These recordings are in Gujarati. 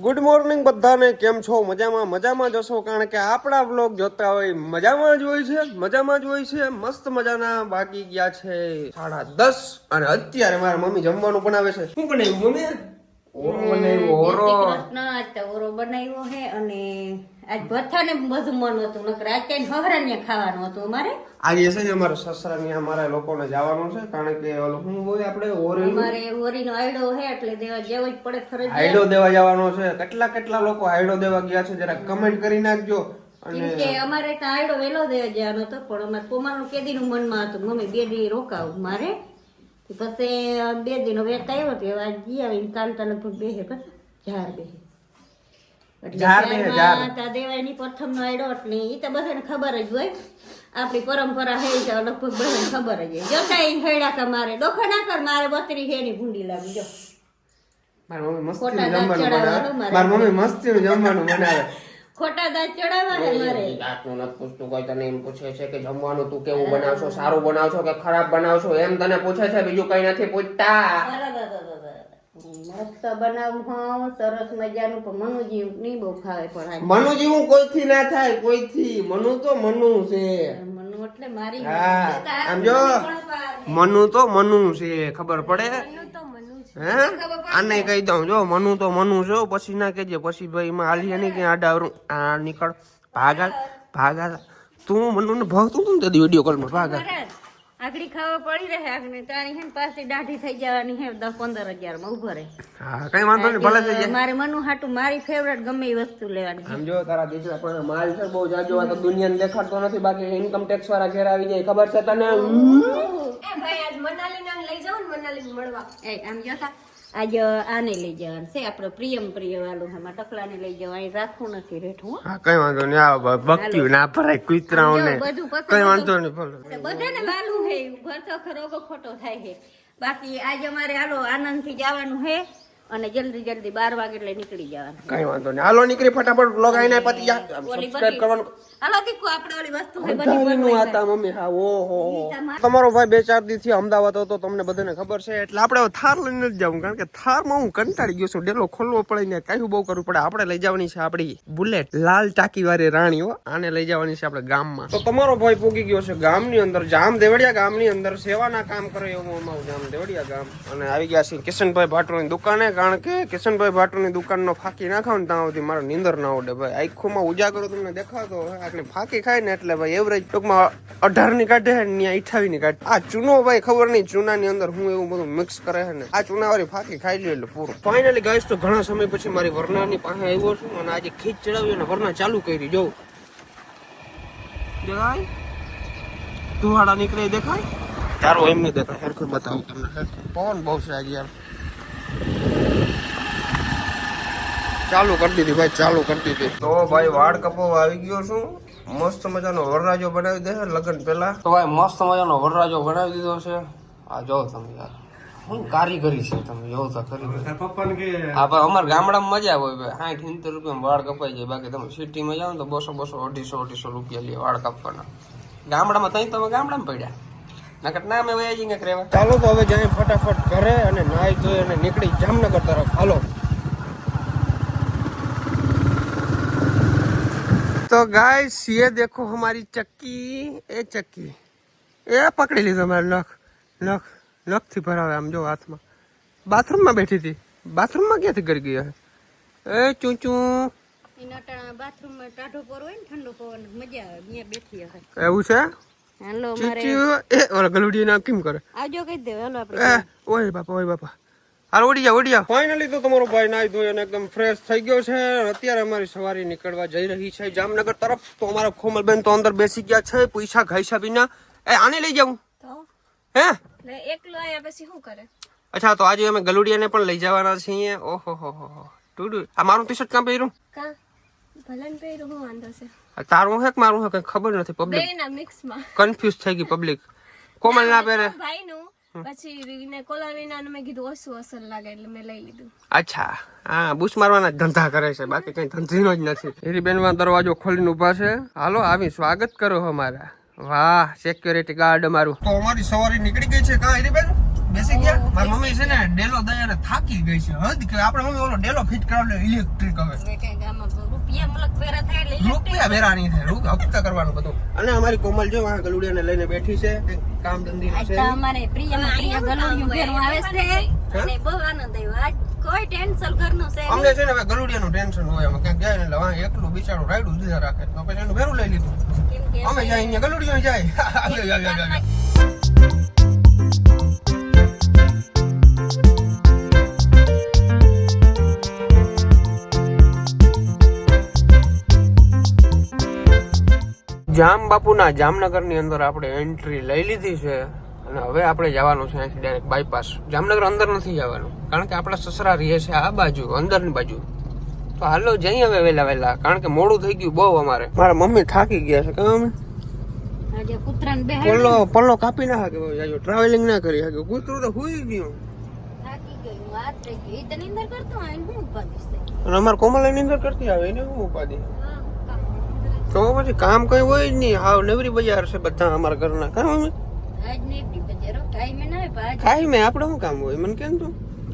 ગુડ મોર્નિંગ બધાને, કેમ છો? મજામાં મજામાં જશો કારણ કે આપણા વ્લોગ જોતા હોય, મજામાં જ હોય છે, મજામાં જ હોય છે, મસ્ત મજાના બાકી ગયા છે સાડા દસ. અને અત્યારે મારા મમ્મી જમવાનું બનાવે છે. શું બનાવ્યું, મમ્મી? ઓરો બનાવ્યો ઓરો. કૃષ્ણ આજ તો ઓરો બનાવ્યો છે અને આજ ભથ્થાને બધું મન હતું નકર આજ કઈ હવરાન્ય ખાવાનું હતું અમારે. આજે છે ને અમારા સસરા અમારા લોકોને જવાનું છે કારણ કે ઓલું શું હોય આપણે ઓરી અમારે ઓરીનો આયડો હે એટલે દેવા જેવો જ પડે હાઈડો દેવા જવાનો છે. કેટલા કેટલા લોકો આયડો દેવા ગયા છે જરા કમેન્ટ કરી નાખજો. કે અમારે ત્યાં આયડો વેલો દેવા જવાનો હતો પણ અમારે કોમાનું કેદીનું મનમાં હતું મમ્મી બે દી રોકાવું મારે. પછી બે દિનો વેત આવ્યો તો આજ જી આવીને લગભગ બેહે પછી ઝાર બેહે. તા દેવાયની પ્રથમનો આયડો એટલે ઈ તો બધાને ખબર જ હોય. આપણી પરંપરા હે તો લગભગ બધાને ખબર જ હોય. જોતા ઈ હેડા કે મારે ડોખા ના કર મારે બત્રી હેની ભૂંડી લાગી જો. મારી મમ્મી દાંત જમવાનું બનાવે. મારે. મમ્મી મસ્તીનું જમવાનું બનાવે. ખોટા દાંત ચડાવવા હે મારે દાંતનું નથી પૂછતું કોઈ તને એમ પૂછે છે કે જમવાનું તું કેવું બનાવશો સારું બનાવશો કે ખરાબ બનાવશો એમ તને પૂછે છે બીજું કઈ નથી પૂછતા. મસ્ત બનાવું હું સરસ મજાનું પણ મનુજી નહીં બહુ ખાવે પણ મનુજી હું જેવું કોઈથી ના થાય કોઈથી? મનુ તો મનુ છે. મનુ એટલે મારી હા આમ જો મનુ તો મનુ છે ખબર પડે? હે? આને કહી દઉં જો મનુ તો મનુ છો પછી ના કહેજે પછી ભાઈ માં હાલીએ નહીં કે આડાવરું આ નીકળ ભાગા ભાગા તું મનુ ને ભાગતું તું ને વીડિયો કોલમાં ભાગા આગળી ખાવા પડી રહે આગળ તારી હે ને પાછી દાઢી થઈ જવાની હે દસ પંદર હજારમાં ઊભો રહે. હા કઈ વાંધો નહીં ભલે થઈ જાય. મારે મનુ હાટું મારી ફેવરેટ ગમે એ વસ્તુ લેવાની આમ જો તારા દીકરા પણ માલ છે બહુ જાજો આ તો દુનિયાને દેખાડતો નથી બાકી ઇન્કમ ટેક્સ વાળા ઘેર આવી જાય ખબર છે તને? એ આમ જોતા આજ આને લઈ જવાનું છે આપણે પ્રિયમ પ્રિય વાળું હમણાં ટકલાને લઈ જવા અહીં રાખવું નથી રેઠું હા. કઈ વાંધો નહીં આ બક્યું ના ભરાય કુતરાઓને. બધું કઈ વાંધો નહીં ભલે. બધાને માલુમ હે ભરતો ખરો ખોટો થાય છે. બાકી આજે અમારે હાલો આનંદથી જવાનું છે. અને જલ્દી જલ્દી બાર વાગે એટલે નીકળી જવાનું. કઈ વાંધો નહીં. હાલો નીકળી ફટાફટ બ્લોગ આઈને પતી જા સબસ્ક્રાઇબ કરવાનું. હાલો દીકુ આપણે ઓલી વસ્તુ છે બધી આતા મમ્મી હા ઓહો તમારો ભાઈ બે ચાર દી થી અમદાવાદ હતો તમને બધાને ખબર છે. એટલે આપણે થાર લઈને જ જાવું કારણ કે થારમાં હું કંટાળી ગયો છું. ડેલો ખોલવો પડે ને કયું બહુ કરવું પડે. આપણે લઈ જવાની છે આપણી બુલેટ લાલ ટાંકી વાળી રાણીઓ. આને લઈ જવાની છે આપણે ગામમાં. તો તમારો ભાઈ પોગી ગયો છે ગામની અંદર. જામ દેવડિયા ગામની અંદર સેવાના કામ કરે એવું અમારું જામ દેવડિયા ગામ. અને આવી ગયા છે કિશનભાઈ ભાટોની દુકાને. કારણ કે કિશનભાઈ ભાટોની દુકાનનો ફાંકી ના ખાવ ને ત્યાં સુધી મારો નીંદર ના ઉડે ભાઈ. આખોમાં ઉજાગરો તમને દેખાતો હોય. આટલી ફાંકી ખાય ને એટલે ભાઈ એવરેજ ટૂંકમાં અઢારની કાઢે છે ને અઠાવી ની કાઢે. આ ચૂનો ભાઈ ખબર નહીં, ચૂનાની અંદર હું એવું બધું મિક્સ કરે છે ને. આ ચૂનાવાળી ફાંકી ખાઈ લે એટલે પૂરું. ફાઇનલી ગાઈસ તો ઘણા સમય પછી મારી વરનાની પાસે આવ્યો છું અને આજે ખીચ ચડાવી અને વરના ચાલુ કરી. જોઉં દેખાય? ધુવાડા નીકળે એ દેખાય? તારો એમ નહીં દેખાય. હરખું બતાવું તમને, હરખું. પવન બહુ છે આજે યાર. ચાલુ કરી દીધી ભાઈ ચાલુ કરી દીધી. તો ભાઈ વાળ કપો આવી ગયો છું. મસ્ત મજાનો વરરાજો બનાવી દે લગ્ન પહેલા. તો ભાઈ મસ્ત મજાનો વરરાજો બનાવી દીધો છે. આ જો તમે યાર હું કારીગરી છે તમે જો તો ખરી હા ભાઈ. અમારા ગામડામાં મજા આવે ભાઈ. સાઠ સિત્તેર રૂપિયામાં વાળ કપાઈ જાય. બાકી તમે સિટીમાં જાઓ તો બસો બસો અઢીસો અઢીસો રૂપિયા લે વાળ કાપવાના. ગામડામાં તઈ તમે ગામડામાં પડ્યા. ચાલો તો હવે જાય ફટાફટ ઘરે અને નાઈ ધોઈ અને નીકળી જામનગર તરફ. હાલો. तो गाइस ये देखो हमारी चक्की ए चक्की એ પકડી લીધો મારે નખ નખ નખ થી ભરાવે આમ જો હાથમાં બાથરૂમમાં બેઠી હતી બાથરૂમમાં ક્યાંથી કરી ગઈ હે એ ચૂચું એના બાથરૂમમાં ટાઢો પર હોય ને ઠંડો પવન મજા આવે ત્યાં બેઠી હશે એવું છે હાલો મારે ચૂચું એ ઓલા ગલુડી નામ કેમ કરે આવજો કહી દે હાલો આપણે એ ઓય બાપા ઓય બાપા હાલ ઉડી જાવ ઉડી જાવ ફાઇનલી તો તમારો ભાઈ નાઈ ધોઈ અને એકદમ ફ્રેશ થઈ ગયો છે. અત્યારે અમારી સવારી નીકળવા જઈ રહી છે. જામનગર તરફ તો અમારા કોમલબેન તો અંદર બેસી ગયા છે પૈસા ઘાઈસા વિના. એ આને લઈ જાઉં? હે? ને એકલો આયા પછી શું કરે? અચ્છા તો આજે અમે ગલુડિયાને પણ લઈ જવાના છીએ. ઓહો હો હો હો. ટુડુ આ મારું ટી શર્ટ કાં પહેર્યું? કાં? ભલન પહેર્યું હું વાંધો છે. તારું હે કે મારું હે? કઈ ખબર નથી પબ્લિક બે ના મિક્સમાં કન્ફ્યુઝ થઈ ગઈ પબ્લિક કોમલ ના પહેરે. નું મેં કીધું ઓછું અસર લાગે એટલે મેં લઈ લીધું. અચ્છા. હા બુશ મારવાના જ ધંધા કરે છે. બાકી કઈ ધંધીનો જ નથી. હીરીબેનમાં દરવાજો ખોલીને ઊભા છે. હાલો આવી સ્વાગત કરો અમારા. વાહ સિક્યોરિટી ગાર્ડ અમારું. તો અમારી સવારી નીકળી ગઈ છે. કા હીરીબેન? બેસી ગયા? મારી મમ્મી છે ને ડેલો દયાને થાકી ગઈ છે. હદ કે આપણે મમ્મી ઓલો ડેલો ફિટ કરાવડે ઇલેક્ટ્રિક હવે. રૂપિયા વેરા થાય એટલે રૂપિયા ભેરા નહીં થાય. રૂપિયા હપ્તા કરવાનું બધું. અને અમારી કોમલ જો આ ગલુડિયાને લઈને બેઠી છે. કામ ધંધી છે. અમારે પ્રિય પ્રિય ગલુડિયું ઘેરું આવે છે. અને બહુ આનંદ આવ્યો. આજ કોઈ ટેન્શન ઘરનું છે અમને છે ને હવે ગલુડિયાનું ટેન્શન હોય. અમે ક્યાંક જાય એટલે વાં એકલું બિચારું રાયડું દીધા રાખે. તો પછી એનું ભેરું લઈ લીધું. અમે જાય અહીંયા ગલુડિયું જાય. જામ બાપુના જામનગરની અંદર આપણે એન્ટ્રી લઈ લીધી છે અને હવે આપણે જવાનું છે અહીંથી ડાયરેક્ટ બાયપાસ જામનગર અંદર નથી જવાનું કારણ કે આપણા સસરા રહીએ છે આ બાજુ અંદરની બાજુ. તો હાલો જઈ હવે વહેલા વહેલા કારણ કે મોડું થઈ ગયું બહુ અમારે. મારા મમ્મી થાકી ગયા છે કામ પલ્લો પલ્લો કાપી ના શકે ટ્રાવેલિંગ ના કરી શકે કૂતરું તો હુઈ ગયું. અને અમારે કોમલ અંદર કરતી આવે એને હું ઉપાધિ. તો પછી કામ કઈ હોય જ નહીં. હાવ નવરી બજાર છે બધા અમારા ઘરના. કામ અમે કાંઈ મેં આપણે શું કામ હોય? મને કેમ તું?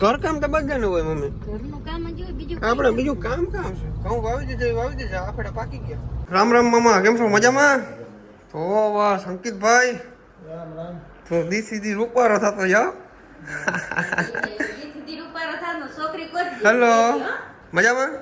ઘર કામ તો બધાને હોય મમ્મી. ઘરનું કામ જ બીજું આપણે બીજું કામ કામ છે. ઘઉં વાવી દેજે વાવી દેજે આપણે પાકી ગયા. રામ રામ મામા કેમ છો? મજામાં? તો વાહ સંકિતભાઈ તો દી સીધી રૂપારો થતો જાઓ દીદી રૂપારો થાનો છોકરી ગોતજી. હેલો મજામાં?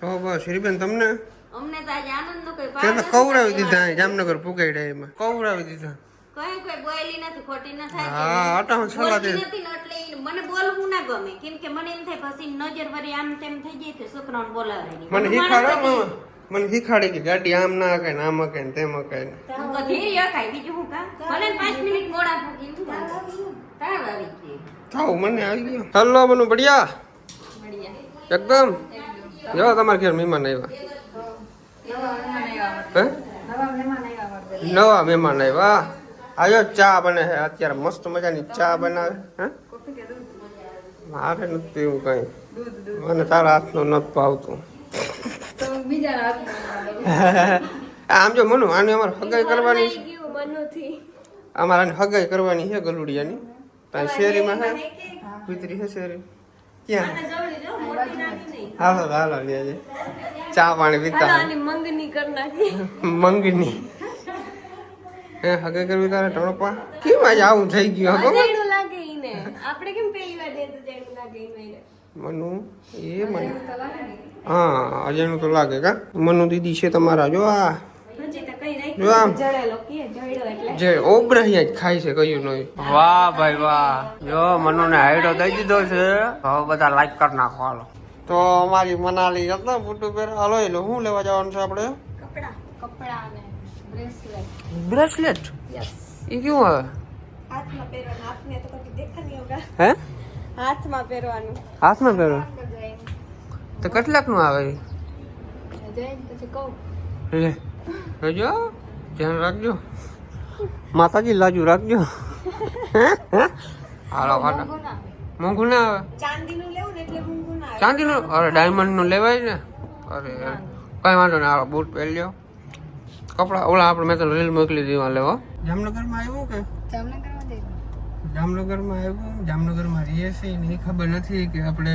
તો બસ શ્રીબેન તમને? અમને તો આજે આનંદનો કોઈ કવરાવી દીધા જામનગર પુગાડ્યા એમાં. કવરાવી દીધા. કોઈ કોઈ બોયલી નથી ખોટી ન થાય હા સલાહ દે. બોલતી નથી એટલે મને બોલવું ના ગમે. કેમ કે મને એમ થાય પછી નજર વરી આમ તેમ થઈ જાય તો છોકરાઓને બોલાવે નહીં. મને મને શીખાડો માણસ મામા મને શીખાડી કે ગાડી આમ ના હકાય ને આમ હકાય ને તેમ હકાય ને. તો ધીરી હકાય, બીજું હું કામ? ભલે ને મિનિટ મોડા પૂગી, હું કામ? આવી ગઈ. થાવ મને આવી ગયો. હલો બનુ બઢિયા. એકદમ. જો તમારે ઘેર મહેમાન આવ્યા. હે? નવા મહેમાન આવ્યા આવ્યો? ચા બને છે. અત્યારે મસ્ત મજાની ચા બનાવે. હે? મારે નથી એવું કઈ. મને તારા હાથનું નથી ભાવતું. આમ જો મનુ આને અમારે હગાઈ કરવાની છે? અમારે આને હગાઈ કરવાની છે ગલુડિયાની. ત્યાં શેરીમાં હે? કુતરી છે શેરી ક્યાં? હાલો હાલો લેજે ચા પાણી પીતા મંગની કરી નાખી. મંગની. હે હગાઈ કરવી તારે ટણપા કેમ આજે આવું થઈ ગયું હગો? લાગે ઈને. આપણે કેમ પહેલી વાર દે તો લાગે ઈને મનુ એ મને. હા અજાણું તો લાગે કા? મનુ દીદી છે તમારા જો આ. જો આમ રાખ્યું જડેલો કે જે ઓબરાહિયા જ ખાય છે કયું નહીં વાહ ભાઈ વાહ. જો મનુ ને હાઈડો દઈ દીધો છે. હવે બધા લાઈક કરી નાખો હાલો. તો અમારી મનાલી હતા ફૂટું પેર હાલો એટલે શું લેવા જવાનું છે આપણે? કપડા કપડા અને બ્રેસલેટ બ્રેસલેટ યસ એ કેવું આવે? હાથમાં પહેરવાનું. હાથને તો કદી દેખા નહીં હોગા હે? હાથમાં પહેરવાનું. હાથમાં પહેરો? તો કેટલાકનું આવે? જો જઈને પછી કહું. લે. જોજો ધ્યાન રાખજો. માતાજી લાજુ રાખજો. હાલો હાલો. મોંઘું ના આવે. મોંઘું ના આવે ચાંદીનું લેવું ને એટલે મોંઘું ના આવે. ચાંદીનું? અરે ડાયમંડનું લેવાય ને? અરે કઈ વાંધો નહીં હાલો બૂટ પહેરી લ્યો. કપડા ઓલા આપણે મેં તો રીલ મોકલી દીધું લેવા. જામનગરમાં આવ્યું કે? જામનગરમાં આવ્યું. જામનગરમાં રહીએ છીએ ને એ ખબર નથી કે આપણે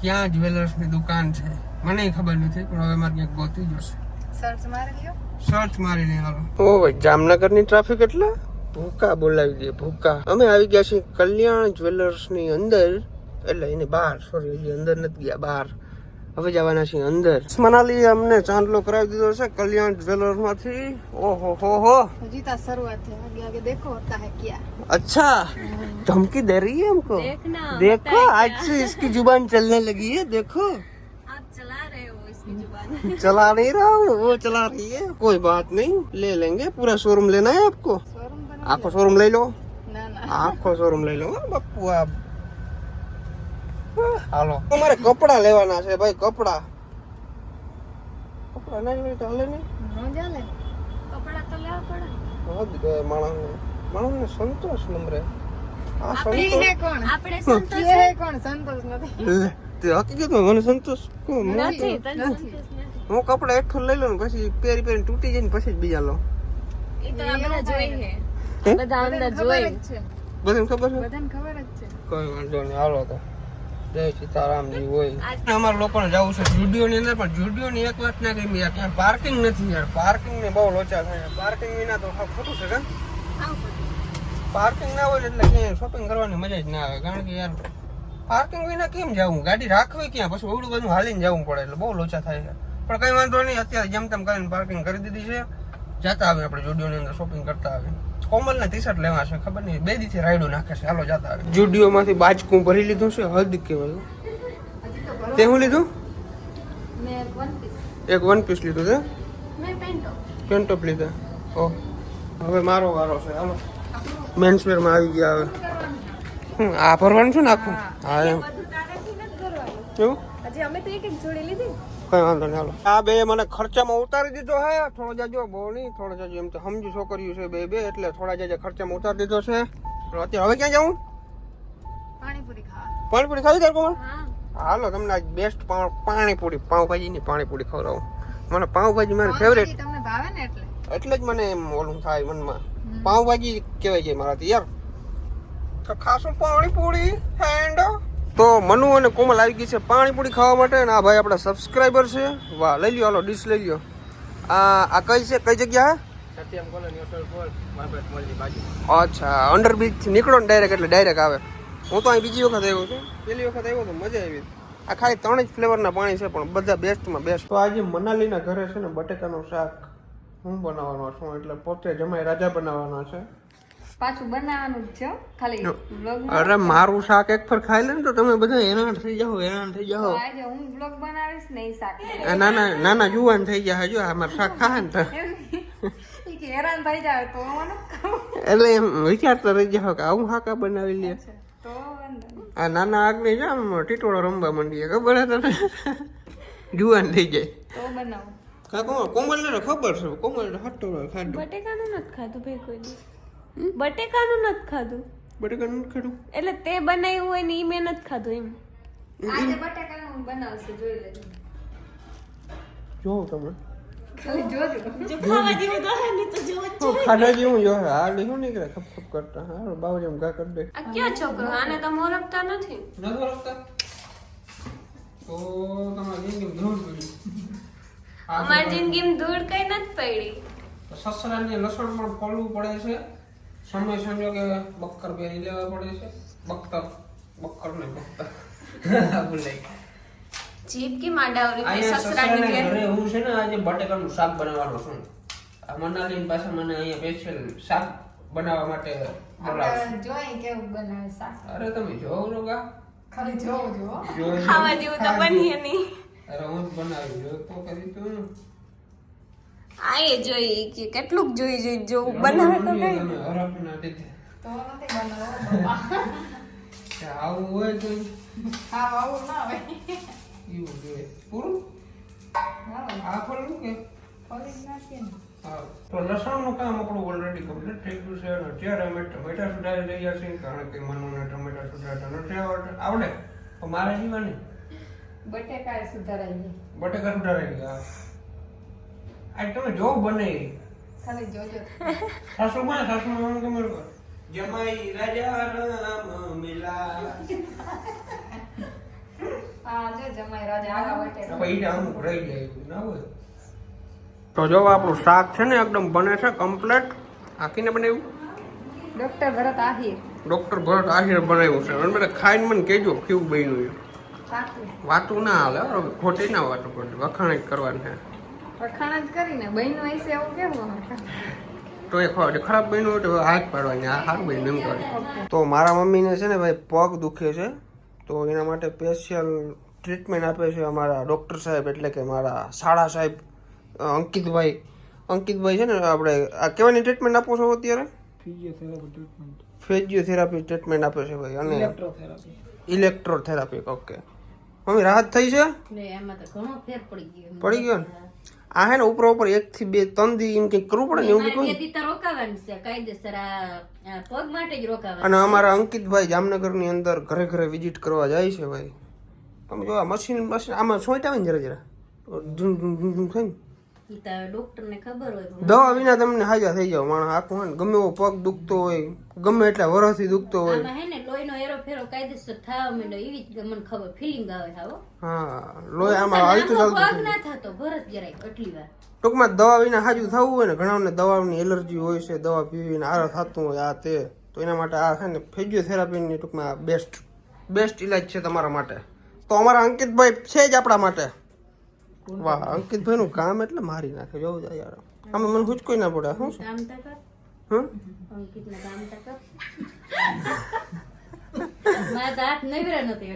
ક્યાં જ્વેલર્સની દુકાન છે. મને ખબર નથી પણ હવે મારે ક્યાંક ગોતી જશે. સર્ચ મારી લ્યો. સર્ચ મારીને હાલો ઓ ભાઈ જામનગરની ટ્રાફિક એટલે ભૂકા બોલાવી દે ભૂકા અમે આવી ગયા છીએ કલ્યાણ જ્વેલર્સ ની અંદર એટલે એની બહાર સોરી હજી અંદર નથી ગયા બહાર હવે જવાના છીએ અંદર મનાલી અમને ચાંદલો કરાવી દીધો છે કલ્યાણ જ્વેલર્સ માંથી ઓહો હો હો હજી તો શરૂઆત है आगे आगे देखो होता है क्या अच्छा धमकी दे रही है हमको देखना देखो आज से इसकी जुबान चलने लगी है देखो चला नहीं रहा हूँ वो चला रही है कोई बात नहीं ले लेंगे पूरा शोरूम लेना है आपको शोरूम बना આખો શોરૂમ લઈ લો ना ना આખો શોરૂમ લઈ લો હો બાપુ આ હાલો અમારે કપડા લેવાના છે ભાઈ કપડા કપડા ના લઈ તો હાલે નહીં नो जाले कपड़ा तो लेवा पड़े હદ ગયે માણસને માણસને સંતોષ નમરે આ ये સંતોષ है कौन આપણે સંતોષ ये है कौन સંતોષ નથી લે, તે હકીકતમાં મને સંતોષ કોણ? મને નથી તને સંતોષ નથી હું કપડા એકઠું લઈ લઉં પછી પહેરી પહેરી તૂટી જાય ને પછી જ બીજા લો એ તો આ જોઈ હે? બધા અંદર જોઈ છે. બધાને ખબર છે? બધાને ખબર જ છે. કોઈ વાંધો નહીં હાલો તો. જય સીતારામજી હોય અમારા લોકોને જવું છે જુડિયો ની અંદર પણ જુડિયો ની એક વાત ના ગમી યાર ત્યાં પાર્કિંગ નથી યાર. પાર્કિંગ ને બહુ લોચા થાય. પાર્કિંગ વિના તો ખોટું છે કા? પાર્કિંગ ના હોય એટલે ક્યાંય શોપિંગ કરવાની મજા જ ના આવે. કારણ કે યાર પાર્કિંગ વિના કેમ જવું? ગાડી રાખવી ક્યાં? પછી ઓવડું બધું હાલીને જવું પડે એટલે બહુ લોચા થાય છે પણ કઈ વાંધો નહીં અત્યારે જેમ તેમ કરીને પાર્કિંગ કરી દીધી છે. જતા આવે આપણે જુડિયોની અંદર શોપિંગ કરતા આવે. કોમલ ના ટી શર્ટ લેવા છે ખબર નહીં. બે દીથી રાયડો નાખે છે. હાલો જતા આવે. જુડિયોમાંથી બાજકું ભરી લીધું છે હદ કેવાયું તે હું લીધું? મેં વન પીસ એક વન પીસ લીધું છે? મેં પેન્ટો પેન્ટોપ લીધા. ઓ હવે મારો વારો છે. હાલો. મેન્સવેરમાં આવી ગયા હવે. આ ભરવાનું છે ને આખું? હા. એમ. કેવું? હજી અમે તો એક એક જોડી લીધી. કઈ વાંધો નહીં હાલો. આ બે મને ખર્ચામાં ઉતારી દીધો હે. થોડો જાજો બહુ નહીં થોડો જાજો એમ તો સમજુ છોકરીઓ છે બે બે એટલે થોડા જાજા ખર્ચામાં ઉતારી દીધો છે. પણ અત્યારે હવે ક્યાં જવું? પાણીપુરી ખાવા. પાણીપુરી ખાવી તાર હાલો તમને આજ બેસ્ટ પાણીપુરી પાઉંભાજી ની પાણીપુરી ખવડાવું. મને પાઉંભાજી મારી ફેવરેટ તમને ભાવે ને એટલે? એટલે જ મને એમ ઓલું થાય મનમાં. પાઉંભાજી કહેવાય છે મારાથી યાર. તો ખાસું પાણીપુરી એન્ડ તો મનુ અને કોમલ આવી ગઈ છે પાણીપુરી ખાવા માટે અને આ ભાઈ આપણા સબસ્ક્રાઈબર છે. વાહ લઈ લ્યો હાલો ડીશ લઈ લ્યો. આ આ કઈ છે? કઈ જગ્યા? અચ્છા અંડરબ્રિજથી નીકળો ને ડાયરેક્ટ એટલે ડાયરેક્ટ આવે. હું તો અહીં બીજી વખત આવ્યો છું. પેલી વખત આવ્યો તો મજા આવી. આ ખાલી ત્રણ જ ફ્લેવરના પાણી છે પણ બધા બેસ્ટમાં બેસ્ટ તો આજે મનાલીના ઘરે છે ને બટેકાનું શાક હું બનાવવાનો છું એટલે પોતે જમાઈ રાજા બનાવવાના છે. પાછું બનાવવાનું જ છે ખાલી અરે મારું શાક એક ફર ખાઈ લે ને તો તમે બધા હેરાન થઈ જાઓ હેરાન થઈ જાઓ. આજે હું બ્લોગ બનાવીશ ને એ શાક. આ નાના ના જુવાન થઈ જાય જો આ મારું શાક ખાય ને તો. હેરાન થઈ જાય તો ન. એટલે એમ વિચારતા રહી જાઓ કે આવું હાકા બનાવી લે. તો આ નાના આગને છે આમ ટીટોળો રમવા માંડીએ ખબર હતા તને? જુવાન થઈ જાય. તો બનાવું. કોમલ ને ખબર છે કોમલ હટો ખાડો બટેકાનું નથી ખાધું ભાઈ કોઈ દી બટેકાનું નથી ખાધું. બટેકાનું નથી ખાધું? એટલે તે બનાવ્યું હોય ને એ મેં નથી ખાધું એમ. આજે બટેકાનું બનાવશે જોઈ લેજો. જોઉં તમે ખાલી જેવું જો હે નીકળે? ખપ ખપ કરતા. હા બાવ જેમ ઘા કરી દે. આ ક્યાં છોકરો? આને તો મોરખતા નથી. નથી રાખતા. તો તમારી જિંદગી ધૂળ પડી. અમારી જિંદગીમાં ધૂળ કઈ નથી પડી. સસરાને લસણ પણ ફોલવું પડે છે. સમય સંજોગે બક્કર પહેરી લેવા પડે છે. બક્કર. બક્કર ને બક્કર. ભૂલાઈ જીભ કે માંડા અહીંયા સસરાની સસરાને ઘેર? ઘરે હું છે ને આજે બટેકાનું શાક બનાવવાનો છું. આ મનાલીની પાસે મને અહીંયા સ્પેશિયલ શાક બનાવવા માટે બોલાવશે જોઈ કેવું બનાવે શાક. અરે તમે જોવો કા ખાલી જોવું જોવો. ખાવા જેવું તો બનીએ નહીં. અરે હું જ બનાવી જો તો કરી તું આ એ જોઈ કે કેટલું જોઈ જોઈ જો બનાવે તો કઈ. તમે હરફ તો નથી બનાવો આવું હોય તો હા આવું ના આવે એવું જોઈએ. પૂરું? આ ખોલવું કે? હા. તો લસણનું કામ આપણું ઓલરેડી કમ્પ્લીટ થઈ ગયું છે અને અત્યારે અમે ટમેટા સુધારી રહ્યા છીએ કારણ કે મનુને ટમેટા સુધારતા નથી આવડે? તો મારે જીવાની બટેકા સુધારાઈ બટેકા સુધારાઈ ગયા. આજ તમે જો બને ખાલી જોજો. સાસુમાં સાસુમાં હું માં તમે જમાઈ રાજા રામ મિલા. જો જમાઈ રાજા આગા જાય ના હોય. તો જો આપણું શાક છે ને એકદમ બને છે કમ્પ્લેટ આખીને બનાવ્યું? ડોક્ટર ભરત આહિર. ડોક્ટર ભરત આહિર બનાવ્યું છે. અને બધા ખાઈને મને કહેજો કેવું બન્યું વાતું. ના હાલે હો, ખોટી ના વાતો કરતી વખાણ જ કરવાની છે. વખાણ જ કરીને બહેનો હશે એવું કેવું તો એ ખબર ખરાબ બન્યું હોય તો હાથ પાડવાની આ સારું બન્યું એમ કરે તો મારા મમ્મીને છે ને ભાઈ પગ દુખે છે તો એના માટે સ્પેશિયલ ટ્રીટમેન્ટ આપે છે અમારા ડૉક્ટર સાહેબ એટલે કે મારા શાળા સાહેબ અંકિતભાઈ. અંકિતભાઈ છે ને આપણે આ કેવાની ટ્રીટમેન્ટ આપો છો અત્યારે? ફિઝિયોથેરાપી ટ્રીટમેન્ટ આપે છે ભાઈ અને ઇલેક્ટ્રોથેરાપી ઓકે મમ્મી રાહત થઈ છે? ને એમાં તો ઘણો ફેર પડી ગયો. પડી ગયો ને? આ હે ને ઉપર ઉપર એક થી બે ત્રણ દી એમ કંઈક કરવું પડે ને એવું રોકાવાનું અને અમારા અંકિતભાઈ જામનગરની અંદર ઘરે ઘરે વિઝિટ કરવા જાય છે ભાઈ. તમે જો આ મશીન મશીન આમાં સોંટ આવે ને જરા જરા? ધૂમ ધૂમ ધૂમ ધૂમ થાય ને? દવા વિના તમને હાજા થઈ જાવ માણસ આખું હોય ને ગમે એવો પગ દુખતો હોય ગમે એટલા વરસથી દુખતો હોય. હે ને લોહીનો એરો ફેરો કાયદેસર થવા માંડ્યો એવી જ મને ખબર ફિલિંગ આવે હાવો હા. લોહી આમાં હાલતું આમાં ચાલતું ના થતો ભરત જરાય એટલી વાર. ટૂંકમાં દવા વિના હાજુ થવું હોય ને ઘણાને દવાની એલર્જી હોય છે દવા પીવીને આરા થતું હોય આ તે. તો એના માટે આ છે ને ફિઝિયોથેરાપીની ટૂંકમાં બેસ્ટ બેસ્ટ ઇલાજ છે તમારા માટે. તો અમારા અંકિતભાઈ છે જ આપણા માટે. વાહ અંકિતભાઈ નું કામ એટલે મારી નાખે જોવું જાય યાર આમાં મને હુજ કોઈ ના પડે હું. કામ તકર હમ અંકિત ના કામ તકર મારા દાંત નહીં ભરે નથી